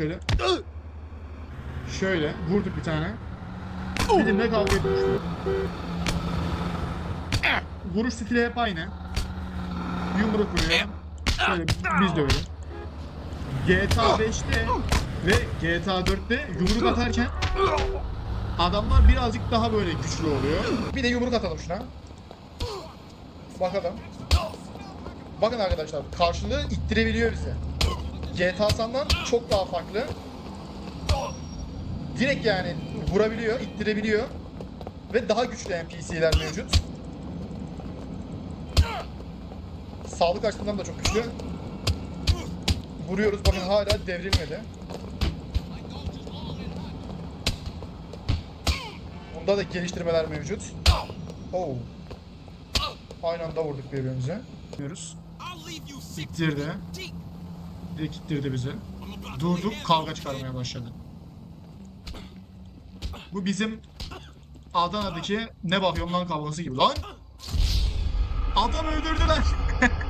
Şöyle. Şöyle vurduk bir tane. Bilimle kavga etmişler. Vuruş stili hep aynı. Yumruk vuruyor. Şöyle biz de öyle. GTA 5'te ve GTA 4'te yumruk atarken adamlar birazcık daha böyle güçlü oluyor. Bir de yumruk atalım şuna. Bakalım. Bakın arkadaşlar karşılığı ittirebiliyor bizi. GTA San'dan çok daha farklı. Direkt yani vurabiliyor, ittirebiliyor. Ve daha güçlü NPC'ler mevcut. Sağlık açısından da çok güçlü. Vuruyoruz bakın hala devrilmedi. Bunda da geliştirmeler mevcut. Oo. Aynı anda vurduk birbirimize. Diyoruz. İttirdi. Direkt ittirdi bizi. Durduk kavga çıkarmaya başladı. Bu bizim Adana'daki ne bakıyorum lan kavgası gibi lan. Adam öldürdüler.